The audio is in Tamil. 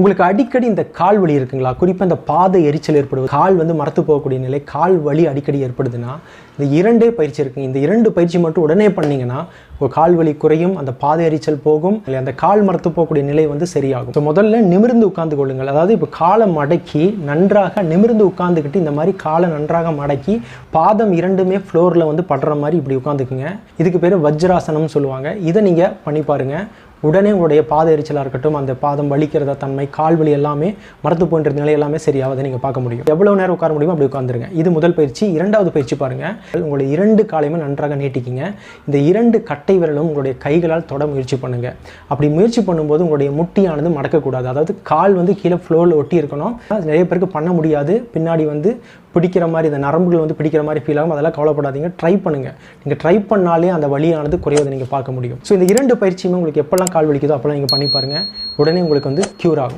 உங்களுக்கு அடிக்கடி இந்த கால் வலி இருக்குங்களா? குறிப்பாக இந்த பாதை எரிச்சல் ஏற்படுவது கால் வந்து மரத்து போகக்கூடிய நிலை கால் வலி அடிக்கடி ஏற்படுதுன்னா இந்த இரண்டே பயிற்சி இருக்குங்க. இந்த இரண்டு பயிற்சி மட்டும் உடனே பண்ணிங்கன்னா உங்கள் கால் வலி குறையும் அந்த பாதை எரிச்சல் போகும் இல்லை அந்த கால் மரத்து போகக்கூடிய நிலை வந்து சரியாகும். ஸோ முதல்ல நிமிர்ந்து உட்கார்ந்து கொள்ளுங்கள். அதாவது இப்போ காலை மடக்கி நன்றாக நிமிர்ந்து உட்காந்துக்கிட்டு இந்த மாதிரி காலை நன்றாக மடக்கி பாதம் இரண்டுமே ஃப்ளோரில் வந்து படுற மாதிரி இப்படி உட்காந்துக்குங்க இதுக்கு பேர் வஜ்ராசனம்னு சொல்லுவாங்க. இதை நீங்கள் பண்ணி பாருங்கள் உடனே உங்களுடைய பாத எரிச்சலாக இருக்கட்டும் அந்த பாதம் வலிக்கிறத தன்மை கால் வலி எல்லாமே மரத்து போன்ற நிலை எல்லாமே சரியாவதை நீங்கள் பார்க்க முடியும். எவ்வளோ நேரம் உட்கார முடியுமோ அப்படி உட்காந்துருங்க இது முதல் பயிற்சி. இரண்டாவது பயிற்சி பாருங்கள் உங்களுடைய இரண்டு காலையுமே நன்றாக நீட்டிக்கிங்க. இந்த இரண்டு கட்டை விரலும் உங்களுடைய கைகளால் தொட முயற்சி பண்ணுங்கள் அப்படி முயற்சி பண்ணும்போது உங்களுடைய முட்டியானது மடக்கக்கூடாது. அதாவது கால் வந்து கீழே ஃப்ளோரில் ஒட்டி இருக்கணும். அது நிறைய பேருக்கு பண்ண முடியாது. பின்னாடி வந்து பிடிக்கிற மாதிரி இந்த நரம்புகள் வந்து பிடிக்கிற மாதிரி ஃபீல் ஆகும் அதெல்லாம் கவலைப்படாதீங்க. ட்ரை பண்ணுங்கள் நீங்கள் ட்ரை பண்ணாலே அந்த வழியானது குறைவதை நீங்கள் பார்க்க முடியும். ஸோ இந்த இரண்டு பயிற்சியுமே உங்களுக்கு எப்போல்லாம் கால் வலிக்குதோ அப்போல்லாம் நீங்கள் பண்ணி பாருங்கள் உடனே உங்களுக்கு வந்து க்யூர் ஆகும்.